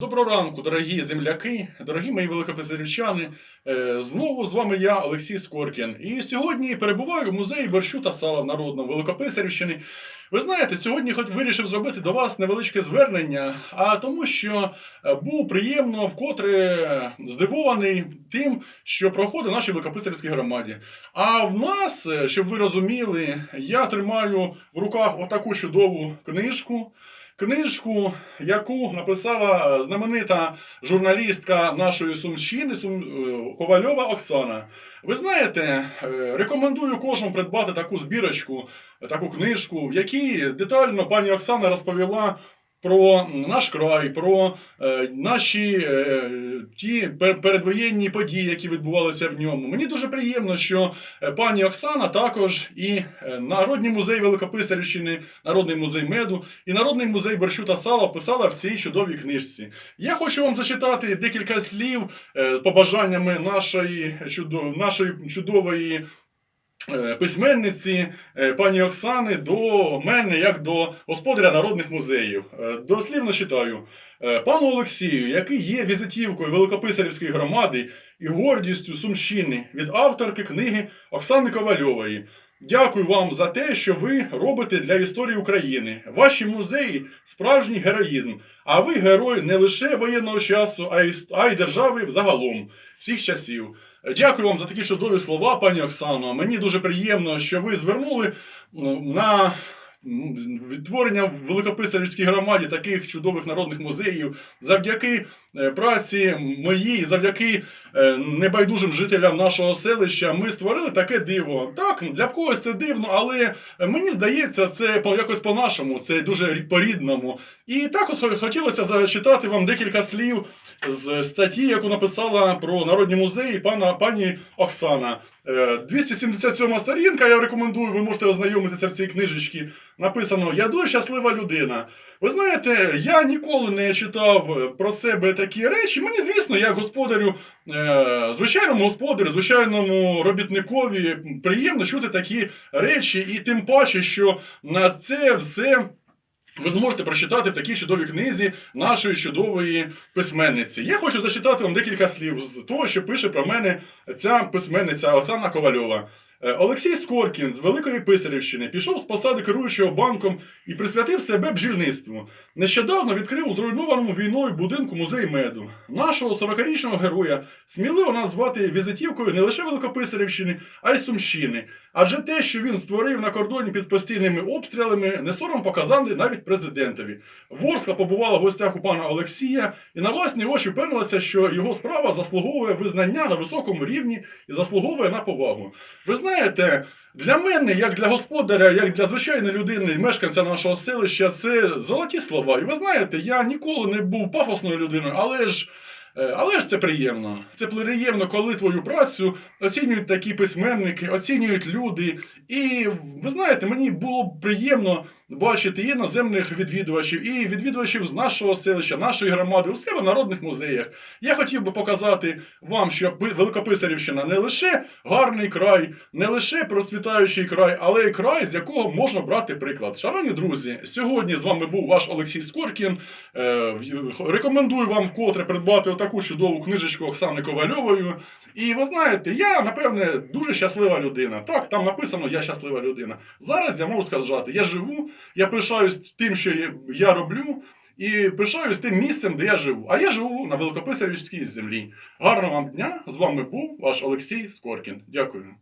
Доброго ранку, дорогі земляки, дорогі мої великописарівчани. Е, Знову з вами я, Олексій Скоркін. І сьогодні перебуваю в музеї борщу та сала в Народному Великописарівщини. Ви знаєте, сьогодні хоч вирішив зробити до вас невеличке звернення, а тому, що е, був приємно вкотре здивований тим, що проходить в нашій Великописарівській громаді. А в нас, е, щоб ви розуміли, я тримаю в руках отаку чудову книжку. Книжку, яку написала знаменита журналістка нашої Сумщини Сум... е, Ковальова Оксана. Ви знаєте, е, рекомендую кожному придбати таку збірочку, таку книжку, в якій детально пані Оксана розповіла про наш край, про е, наші е, ті пер- передвоєнні події, які відбувалися в ньому. Мені дуже приємно, що е, пані Оксана також і Народний музей Великописарівщини, Народний музей меду і Народний музей борщу та сала вписала в цій чудовій книжці. Я хочу вам зачитати декілька слів з побажаннями нашої, нашої чудової. Е, Письменниці е, пані Оксани до мене як до господаря народних музеїв. Е, Дослівно читаю. Пану Олексію, який є візитівкою Великописарівської громади і гордістю Сумщини від авторки книги Оксани Ковальової. Дякую вам за те, що ви робите для історії України. Ваші музеї справжній героїзм. А ви герой не лише воєнного часу, а й, держави загалом, всіх часів. Дякую вам за такі чудові слова, пані Оксано. Мені дуже приємно, що ви звернули ну, на відтворення в Великописарівській громаді таких чудових народних музеїв завдяки е, праці моїй, завдяки е, небайдужим жителям нашого селища ми створили таке диво. Так, для когось це дивно, але мені здається, це якось по-нашому, це дуже по-рідному. І також хотілося зачитати вам декілька слів з статті, яку написала про народні музеї пана пані Оксана. Е, 277 сторінка, я рекомендую, ви можете ознайомитися в цій книжечці. Написано Я дуже щаслива людина. Ви знаєте, я ніколи не читав е, про себе такі речі. Мені, звісно, як господарю, е, звичайному господарю, звичайному робітникові приємно чути такі речі, і тим паче, що на це все. Ви зможете прочитати в такій чудовій книзі нашої чудової письменниці. Я хочу зачитати вам декілька слів з того, що пише про мене ця письменниця Оксана Ковальова. Е, Олексій Скоркін з Великої Писарівщини пішов з посади керуючого банком і присвятив себе бджільництву. Нещодавно відкрив у зруйнованому війною будинку музей меду. Нашого 40-річного героя сміливо назвати візитівкою не лише Великописарівщини, а й Сумщини. Адже те, що він створив на кордоні під постійними обстрілами, не сором показали навіть президентові. Ворскла побувала в гостях у пана Олексія і на власні очі впевнилася, що його справа заслуговує визнання на високому рівні і заслуговує на повагу. Знаєте, для мене, як для господаря, як для звичайної людини, мешканця нашого селища, це золоті слова. І ви знаєте, я ніколи не був пафосною людиною, але ж. Е, Але ж це приємно. Це приємно, коли твою працю оцінюють такі письменники, оцінюють люди. І ви знаєте, мені було б приємно бачити і іноземних відвідувачів, і відвідувачів з нашого селища, нашої громади, у себе в народних музеях. Я хотів би показати вам, що Великописарівщина не лише гарний край, не лише процвітаючий край, але й край, з якого можна брати приклад. Шановні друзі, сьогодні з вами був ваш Олексій Скоркін. Е, Рекомендую вам вкотре придбати отаку чудову книжечку Оксани Ковальової. І ви знаєте, я, напевне, дуже щаслива людина. Так, там написано Я щаслива людина. Зараз я можу сказати, я живу, я пишаюсь тим, що я роблю. І пишаюсь тим місцем, де я живу. А я живу на Великописарівській землі. Гарного вам дня! З вами був ваш Олексій Скоркін. Дякую.